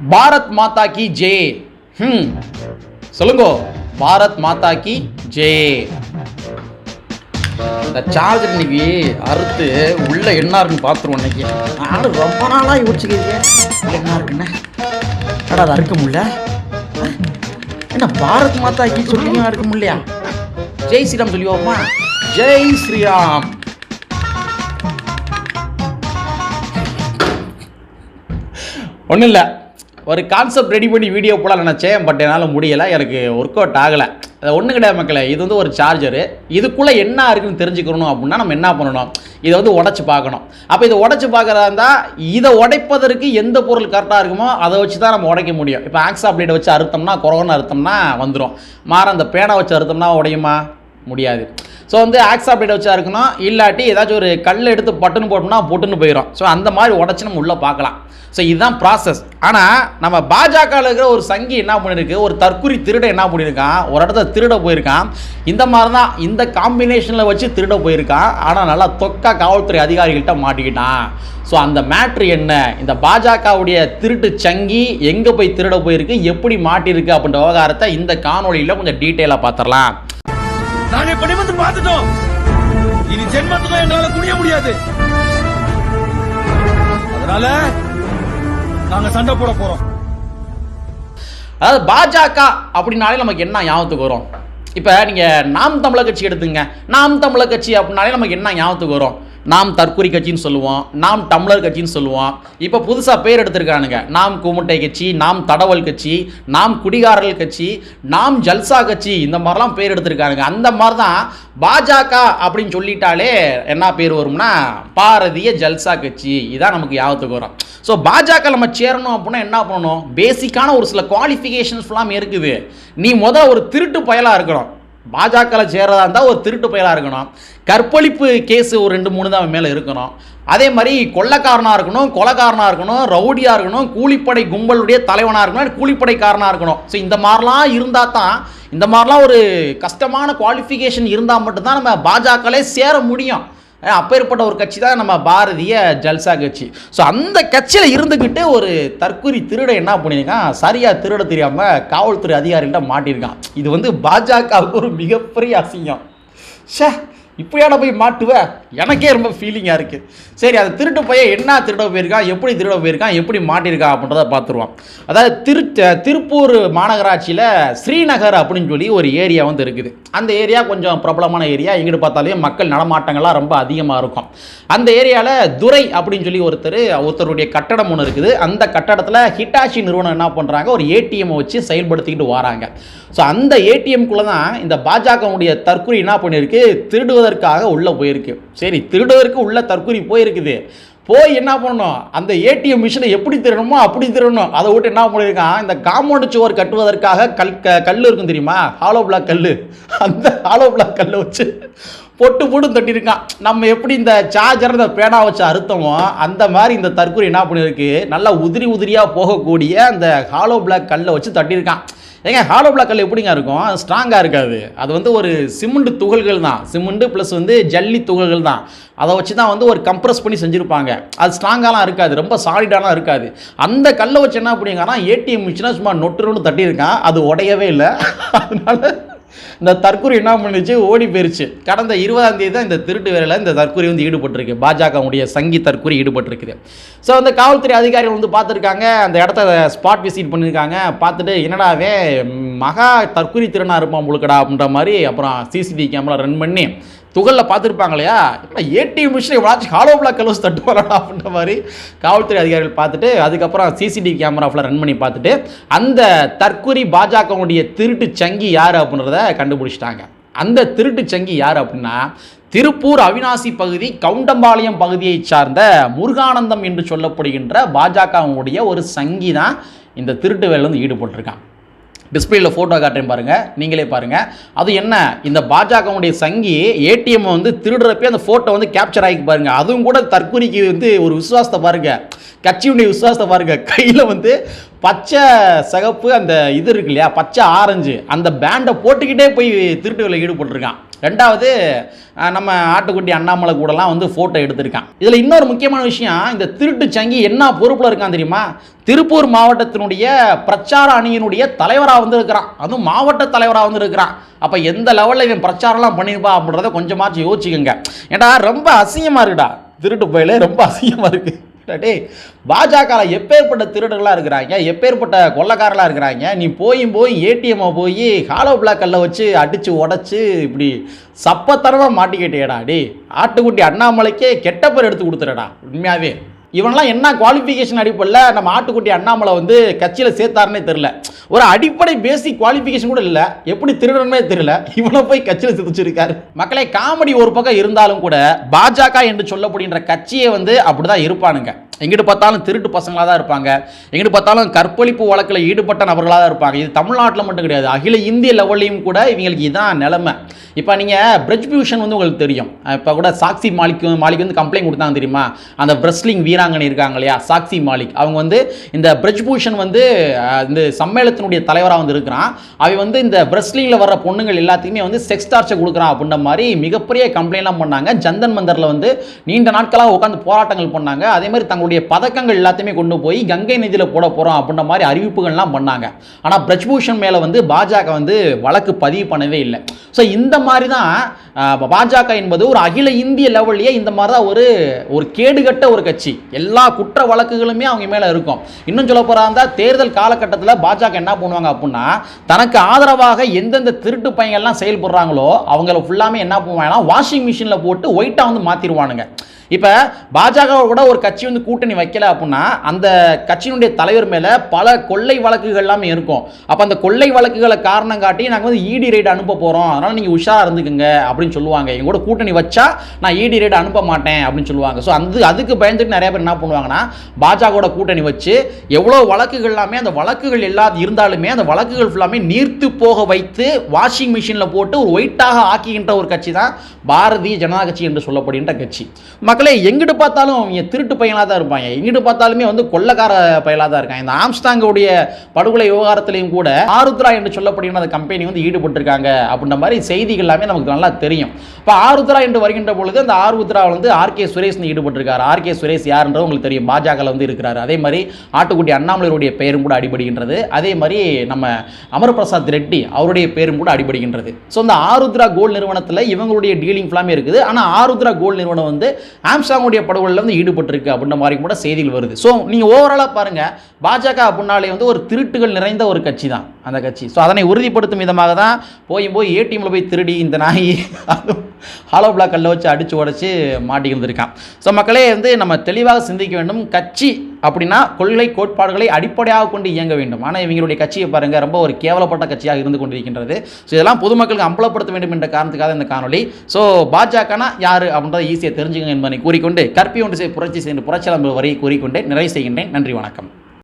பாரத் மாதா கி J. ஹம். சொல்லுங்க. பாரத் மாதா கி J. இந்த charger இன்னைக்கு அறுத்து உள்ள என்ன இருக்குன்னு பார்த்துருவோம் இன்னைக்கு. நானும் ரொம்ப நாளாக யோசிச்சுக்கிறீங்க என்ன இருக்குன்னு அடா அது அறுக்க முடியல. என்ன பாரத் மாதா கி சொல்லியும் அறுக்க முடியலையா? ஜெய் ஸ்ரீராம் சொல்லியோமா ஜெய் ஸ்ரீராம். ஒன்றும் இல்லை. ஒரு கான்செப்ட் ரெடி பண்ணி வீடியோ போல நினச்சேன் பட் என்னால் முடியலை. எனக்கு ஒர்க் அவுட் ஆகலை. அது ஒன்றும் கிடையாது மக்களே. இது வந்து ஒரு சார்ஜரு இதுக்குள்ளே என்ன இருக்குன்னு தெரிஞ்சுக்கணும் அப்படின்னா நம்ம என்ன பண்ணணும்? இதை வந்து உடச்சி பார்க்கணும். அப்போ இதை உடச்சி பார்க்குறதா இருந்தால் இதை உடைப்பதற்கு எந்த பொருள் கரெக்டாக இருக்குமோ அதை வச்சு தான் நம்ம உடைக்க முடியும். இப்போ ஆக்ஸா பிளேடை வச்சு அறுத்தோம்னா குறவன்னு அறுத்தோம்னா வந்துடும் மாற அந்த பேனை வச்சு அறுத்தோம்னா உடையுமா? முடியாது. ஸோ வந்து ஆக்ஸா பிளேட் வச்சா இருக்கணும். இல்லாட்டி ஏதாச்சும் ஒரு கல் எடுத்து பட்டுன்னு போட்டோம்னா பொட்டுன்னு போயிடும் ஸோ அந்த மாதிரி உடச்சி நம்ம உள்ளே பார்க்கலாம். ஸோ இதுதான் ப்ராசஸ் ஆனால் நம்ம பாஜகவில் இருக்கிற ஒரு சங்கி என்ன பண்ணியிருக்கு ஒரு தற்குறி திருட என்ன பண்ணியிருக்கான் ஒரு இடத்துல திருட போயிருக்கான். இந்த மாதிரி தான் இந்த காம்பினேஷனில் வச்சு திருட போயிருக்கான். ஆனால் நல்லா தொக்கா காவல்துறை அதிகாரிகள்கிட்ட மாட்டிக்கிட்டான். ஸோ அந்த மேட்ரு என்ன? இந்த பாஜகவுடைய திருட்டு சங்கி எங்கே போய் திருட போயிருக்கு? எப்படி மாட்டியிருக்கு அப்படின்ற விவகாரத்தை இந்த காணொளியில் கொஞ்சம் டீட்டெயிலாக பார்த்துடலாம். நாங்க இப்ப நிமிர்ந்து பார்த்துட்டோம். இனி ஜென்மத்துக்கும் எங்களால குனிய முடியாது. அதனால நாங்க சண்டை போட போறோம். அதாவது பாஜக அப்படின்னாலே நமக்கு என்ன ஞாபகத்துக்கு வரும்? இப்போ நீங்கள் நாம் தமிழர் கட்சி எடுத்துங்க. நாம் தமிழர் கட்சி அப்படின்னாலே நமக்கு என்ன ஞாபகத்துக்கு வரும்? நாம் தற்கொலை கட்சின்னு சொல்லுவோம் நாம் தமிழர் கட்சின்னு சொல்லுவோம். இப்போ புதுசாக பேர் எடுத்திருக்கானுங்க. நாம் கூமுட்டை கட்சி நாம் தடவல் கட்சி நாம் குடிகாரர்கள் கட்சி நாம் ஜல்சா கட்சி இந்த மாதிரிலாம் பேர் எடுத்திருக்கானுங்க. அந்த மாதிரி தான் பாஜக அப்படின்னு சொல்லிட்டாலே என்ன பேர் வரும்னா பாரதிய ஜல்சா கட்சி. இதான் நமக்கு ஞாபகத்துக்கு வரும். ஸோ பாஜக நம்ம சேரணும் அப்படின்னா என்ன பண்ணணும்? பேசிக்கான ஒரு சில குவாலிஃபிகேஷன்ஸ் ஃபுல்லாமே இருக்குது. நீ முதல்ல ஒரு திருட்டு பயலாக இருக்கணும். பாஜகவில் சேர்றதா இருந்தால் ஒரு திருட்டு பயலாக இருக்கணும். கற்பழிப்பு கேஸு ஒரு ரெண்டு மூணு தான் மேலே இருக்கணும். அதே மாதிரி கொள்ளக்காரனாக இருக்கணும் கொலைக்காரனாக இருக்கணும் ரவுடியாக இருக்கணும் கூலிப்படை கும்பலுடைய தலைவனாக இருக்கணும் கூலிப்படைக்காரனாக இருக்கணும். ஸோ இந்த மாதிரிலாம் இருந்தால் தான் இந்த மாதிரிலாம் ஒரு கஷ்டமான குவாலிஃபிகேஷன் இருந்தால் மட்டும்தான் நம்ம பாஜகவிலே சேர முடியும். அப்பேற்பட்ட ஒரு கட்சி தான் நம்ம பாரதிய ஜல்சா கட்சி. ஸோ அந்த கட்சியில் இருந்துக்கிட்டு ஒரு தற்குறி திருட என்ன பண்ணியிருக்கான்? சரியாக திருட தெரியாமல் காவல்துறை அதிகாரிகிட்ட மாட்டியிருக்கான். இது வந்து பாஜகவுக்கு ஒரு மிகப்பெரிய அசிங்கம். ஷே இப்படியாட போய் மாட்டுவ? எனக்கே ரொம்ப ஃபீலிங்காக இருக்குது சரி அது திருட்டு பையன் என்ன திருட போயிருக்கான் எப்படி திருட போயிருக்கான் எப்படி மாட்டியிருக்கான் அப்படின்றத பார்த்துருவோம். அதாவது திரு திருப்பூர் மாநகராட்சியில் ஸ்ரீநகர் அப்படின்னு சொல்லி ஒரு ஏரியா வந்து இருக்குது. அந்த ஏரியா கொஞ்சம் பிரபலமான ஏரியா எங்கிட்டு பார்த்தாலே மக்கள் நடமாட்டங்கள்லாம் ரொம்ப அதிகமாக இருக்கும். அந்த ஏரியாவில் துரை அப்படின்னு சொல்லி ஒருத்தர் ஒருத்தருடைய கட்டடம் ஒன்று இருக்குது. அந்த கட்டடத்தில் ஹிட்டாச்சி நிறுவனம் என்ன பண்ணுறாங்க ஒரு ஏடிஎம்மை வச்சு செயல்படுத்திக்கிட்டு வராங்க. ஸோ அந்த ஏடிஎம்குள்ளே தான் இந்த பாஜகவுடைய தற்கொலை என்ன பண்ணியிருக்கு? திருடுவதற்காக உள்ளே போயிருக்கு. சரி திருடுவதற்கு உள்ள தற்குறி போயிருக்குது. போய் என்ன பண்ணணும்? அந்த ஏடிஎம் மிஷினை எப்படி திருடணுமோ அப்படி திருடணும். அதை விட்டு என்ன பண்ணியிருக்கான் இந்த காம்பவுண்டு சுவர் கட்டுவதற்காக கல் க கல் இருக்கும் தெரியுமா? ஹாலோ பிளாக் கல் அந்த ஹாலோ பிளாக் கல்லை வச்சு பொட்டு போட்டு தட்டியிருக்கான் நம்ம எப்படி இந்த சார்ஜர் இந்த பேனா வச்சு அறுத்தமோ அந்த மாதிரி இந்த தற்கொலை என்ன பண்ணியிருக்கு? நல்லா உதிரி உதிரியாக போகக்கூடிய அந்த ஹாலோ பிளாக் கல்லை வச்சு தட்டியிருக்கான். ஏங்க ஹாலோ பிளாக் கல் எப்படிங்க இருக்கும்? அது ஸ்ட்ராங்காக இருக்காது. அது வந்து ஒரு சிமெண்ட் துகள்கள் தான். சிமெண்ட் ப்ளஸ் வந்து ஜல்லி துகள்கள் தான். அதை வச்சு தான் வந்து ஒரு கம்ப்ரஸ் பண்ணி செஞ்சுருப்பாங்க. அது ஸ்ட்ராங்காலாம் இருக்காது. ரொம்ப சாலிடாலாம் இருக்காது. அந்த கல்லை வச்சு என்ன பண்ணிங்கன்னா ஏடிஎம் மிஷினை சும்மா நொட்டு நொட்டு தட்டியிருக்கான். அது உடையவே இல்லை. அதனால இந்த தற்கூரி என்ன பண்ணுச்சு? ஓடி போயிருச்சு. கடந்த இருபதாம் தேதி தான் இந்த திருட்டு வேலையில் இந்த தற்கொலை வந்து ஈடுபட்டிருக்கு. பாஜகவுடைய சங்கி தற்கொலை ஈடுபட்டிருக்குது. ஸோ அந்த காவல்துறை அதிகாரிகள் வந்து பார்த்துருக்காங்க. அந்த இடத்த ஸ்பாட் விசிட் பண்ணியிருக்காங்க பார்த்துட்டு என்னடாவே மகா தற்கொலை திறனாக இருப்பான் முழுக்கடா அப்படின்ற மாதிரி அப்புறம் சிசிடிவி கேமரா ரன் பண்ணி துகளில் பார்த்துருப்பாங்க இல்லையா இப்போ ஏடிஎம் மிஷின் எவ்வளோச்சும் ஹாலோ பிளாக் கலோஸ் தட்டு அப்படின்ற மாதிரி காவல்துறை அதிகாரிகள் பார்த்துட்டு அதுக்கப்புறம் சிசிடிவி கேமரா ஃபுல்லாக ரன் பண்ணி பார்த்துட்டு அந்த தற்கொலை பாஜகவுடைய திருட்டு சங்கி யார் அப்படின்றத கண்டுபிடிச்சிட்டாங்க. அந்த திருட்டு சங்கி யார் அப்படின்னா திருப்பூர் அவினாசி பகுதி கவுண்டம்பாளையம் பகுதியை சார்ந்த முருகானந்தம் என்று சொல்லப்படுகின்ற பாஜகவுடைய ஒரு சங்கி தான் இந்த திருட்டு வேலையில் வந்து ஈடுபட்டிருக்கான். டிஸ்பிளேயில் ஃபோட்டோ காட்டுறேன் பாருங்கள் நீங்களே பாருங்கள் அது என்ன? இந்த பாஜகவுடைய சங்கி ஏடிஎம் வந்து திருடுறப்பே அந்த ஃபோட்டோ வந்து கேப்சர் ஆகி பாருங்க. அதுவும் கூட தற்கொலைக்கு வந்து ஒரு விசுவாசத்தை பாருங்கள் கட்சியுடைய விசுவாசத்தை பாருங்கள் கையில் வந்து பச்சை சிகப்பு அந்த இது இருக்கு இல்லையா? பச்சை ஆரஞ்சு. அந்த பேண்டை போட்டுக்கிட்டே போய் திருட்டு ஈடுபட்டிருக்கான். ரெண்டாவது நம்ம ஆட்டுக்குட்டி அண்ணாமலை கூடலாம் வந்து ஃபோட்டோ எடுத்திருக்கான். இதில் இன்னொரு முக்கியமான விஷயம் இந்த திருட்டு சங்கி என்ன பொறுப்பில் இருக்கான் தெரியுமா? திருப்பூர் மாவட்டத்தினுடைய பிரச்சார அணியினுடைய தலைவராக வந்து இருக்கிறான் அதுவும் மாவட்ட தலைவராக வந்து இருக்கிறான் அப்போ எந்த லெவலில் இவன் பிரச்சாரம்லாம் பண்ணியிருப்பா அப்படின்றத கொஞ்சமாச்சும் யோசிச்சுக்கோங்க. ஏன்டா ரொம்ப அசிங்கமாக இருக்குடா. திருட்டு போயில ரொம்ப அசிங்கமாக இருக்குது டேய் பாஜக எப்பேற்பட்ட திருடர்களாக இருக்கிறாங்க எப்பேற்பட்ட கொள்ளக்காரலாக இருக்கிறாங்க நீ போயும் போய் ஏடிஎம்மை போய் ஹாலோ பிளாக்கல்ல வச்சு அடித்து உடச்சி இப்படி சப்பத்தரமாக மாட்டிக்கிட்டேடா டே ஆட்டுக்குட்டி அண்ணாமலைக்கே கெட்ட பேர் எடுத்து கொடுத்துறடா உண்மையாகவே இவனெல்லாம் என்ன குவாலிஃபிகேஷன் அடிப்படையில் நம்ம ஆட்டுக்குட்டி அண்ணாமலை வந்து கட்சியில் சேர்த்தாருன்னே தெரில ஒரு அடிப்படை பேசிக் குவாலிஃபிகேஷன் கூட இல்லை. எப்படி திருடனே தெரியல. இவனை போய் கட்சியில் சிதிச்சிருக்காரு மக்களே காமெடி ஒரு பக்கம் இருந்தாலும் கூட பாஜக என்று சொல்லப்படுகின்ற கட்சியை வந்து அப்படிதான் இருப்பானுங்க. எங்கிட்டு பார்த்தாலும் திருட்டு பசங்களாக தான் இருப்பாங்க. எங்கிட்டு பார்த்தாலும் கற்பழிப்பு வழக்கில் ஈடுபட்ட நபர்களாக தான் இருப்பாங்க. இது தமிழ்நாட்டில் மட்டும் கிடையாது. அகில இந்திய லெவல்லையும் கூட இவங்களுக்கு இதான் நிலைமை. இப்போ நீங்கள் பிரிட்ஜ் பியூஷன் வந்து உங்களுக்கு தெரியும். இப்போ கூட சாக்சி மாலிக் மாலிக் வந்து கம்ப்ளைண்ட் கொடுத்தாங்க தெரியுமா? அந்த பிரஸ்லிங் வீராங்கனை இருக்காங்க இல்லையா? சாக்சி மாலிக். அவங்க வந்து இந்த பிரிட்ஜ் பூஷன் வந்து இந்த சம்மேளத்தினுடைய தலைவராக வந்து இருக்கிறான். அவன் வந்து இந்த பிரஸ்லிங்கில் வர பொண்ணுங்கள் எல்லாத்தையுமே வந்து செக்ஸ் டார்ச்சர் கொடுக்குறான் அப்படின்ற மாதிரி மிகப்பெரிய கம்ப்ளைண்ட்லாம் பண்ணாங்க. ஜந்தன் மந்தரில் வந்து நீண்ட நாட்களாக உட்காந்து போராட்டங்கள் பண்ணாங்க. அதே மாதிரி தங்களுடைய பதக்கங்கள் எல்லாத்தையுமே கொண்டு போய் கங்கை நதியில் போட போகிறோம் அப்படின்ற மாதிரி அறிவிப்புகள்லாம் பண்ணாங்க. ஆனால் பிரஜ்பூஷன் மேலே வந்து பாஜக வந்து வழக்கு பதிவு பண்ணவே இல்லை. ஸோ இந்த மாதிரி தான் பாஜக என்பது ஒரு அகில இந்திய லெவல்லையே இந்த மாதிரி தான் ஒரு ஒரு கேடுகட்ட ஒரு கட்சி. எல்லா குற்ற வழக்குகளுமே அவங்க மேலே இருக்கும். இன்னும் சொல்ல போகிறா இருந்தால் தேர்தல் காலகட்டத்தில் பாஜக என்ன பண்ணுவாங்க அப்படின்னா தனக்கு ஆதரவாக எந்தெந்த திருட்டு பையங்கள்லாம் செயல்படுறாங்களோ அவங்கள ஃபுல்லாமே என்ன பண்ணுவாங்கன்னா வாஷிங் மிஷினில் போட்டு ஒயிட்டாக வந்து மாற்றிடுவானுங்க இப்போ பாஜக கூட ஒரு கட்சி வந்து கூட்டணி வைக்கல அப்படின்னா அந்த கட்சியினுடைய தலைவர் மேலே பல கொள்ளை வழக்குகள் எல்லாமே இருக்கும். அப்போ அந்த கொள்ளை வழக்குகளை காரணம் காட்டி நாங்கள் வந்து இடி ரைடு அனுப்ப போகிறோம் அதனால் நீங்கள் உஷாராக இருந்துக்குங்க அப்படின்னு சொல்லுவாங்க. எங்க கூட கூட்டணி வச்சா நான் இடி ரைடு அனுப்ப மாட்டேன் அப்படின்னு சொல்லுவாங்க. ஸோ அந்த அதுக்கு பயந்துட்டு நிறைய பேர் என்ன பண்ணுவாங்கன்னா பாஜகவோட கூட்டணி வச்சு எவ்வளோ வழக்குகள் எல்லாமே அந்த வழக்குகள் எல்லா இருந்தாலுமே அந்த வழக்குகள் ஃபுல்லாமே நீர்த்து போக வைத்து வாஷிங் மிஷினில் போட்டு ஒரு ஒயிட்டாக ஆக்குகின்ற ஒரு கட்சி தான் பாரதிய ஜனதா கட்சி என்று சொல்லப்படுகின்ற கட்சி. மக்களே எங்கிட்டு பார்த்தாலும் அவங்க திருட்டு பையனாக தான் இருப்பாங்க எங்கிட்டு பார்த்தாலுமே வந்து கொள்ளக்கார பயலாக தான் இருக்காங்க இந்த ஆம்ஸ்டாங்கோடைய படுகொலை விவகாரத்திலையும் கூட ஆருத்ரா என்று சொல்லப்படுகிற அந்த கம்பெனி வந்து ஈடுபட்டிருக்காங்க அப்படின்ற மாதிரி செய்திகள் எல்லாமே நமக்கு நல்லா தெரியும். இப்போ ஆருத்ரா என்று வருகின்ற பொழுது அந்த ஆருத்ரா வந்து ஆர்கே சுரேஷ் ஈடுபட்டிருக்காரு. ஆர்கே சுரேஷ் யாருன்றது உங்களுக்கு தெரியும். பாஜகவில் வந்து இருக்கிறாரு. அதே மாதிரி ஆட்டுக்குட்டி அண்ணாமலையுடைய பெயரும் கூட அடிபடுகின்றது. அதே மாதிரி நம்ம அமர் பிரசாத் ரெட்டி அவருடைய பேரும் கூட அடிபடுகின்றது. ஸோ இந்த ஆருத்ரா கோல்டு நிறுவனத்தில் இவங்களுடைய டீலிங் ஃபுல்லாமே இருக்குது. ஆனால் ஆருத்ரா கோல்டு நிறுவனம் வந்து ஆம்சாங்குடைய படுகொலில் வந்து ஈடுபட்டிருக்கு அப்படின்ற மாதிரி கூட செய்திகள் வருது. ஸோ நீங்கள் ஓவராலாக பாருங்கள் பாஜக அப்படின்னாலே வந்து ஒரு திருட்டுகள் நிறைந்த ஒரு கட்சி தான் அந்த கட்சி. ஸோ அதனை உறுதிப்படுத்தும் விதமாக தான் போய் போய் ஏடிஎம்மில் போய் திருடி இந்த நாய் அது ஹாலோ பிளாக் கல்லை வச்சு அடித்து உடச்சி மாட்டியிருந்திருக்கான் ஸோ மக்களே வந்து நம்ம தெளிவாக சிந்திக்க வேண்டும். கட்சி அப்படின்னா கொள்கை கோட்பாடுகளை அடிப்படையாக கொண்டு இயங்க வேண்டும். ஆனால் இவங்களுடைய கட்சியை பாருங்கள் ரொம்ப ஒரு கேவலப்பட்ட கட்சியாக இருந்து கொண்டிருக்கின்றது. ஸோ இதெல்லாம் பொதுமக்களுக்கு அம்பலப்படுத்த வேண்டும் என்ற காரணத்துக்காக இந்த காணொளி. ஸோ பாஜகனா யார் அப்படின்றத ஈஸியாக தெரிஞ்சுக்கங்க என்பதை கூறிக்கொண்டு கற்பி ஒன்று செய்ய புரட்சி செய்து புரட்சி வரை கூறிக்கொண்டு நிறைவு செய்கின்றேன். நன்றி வணக்கம்.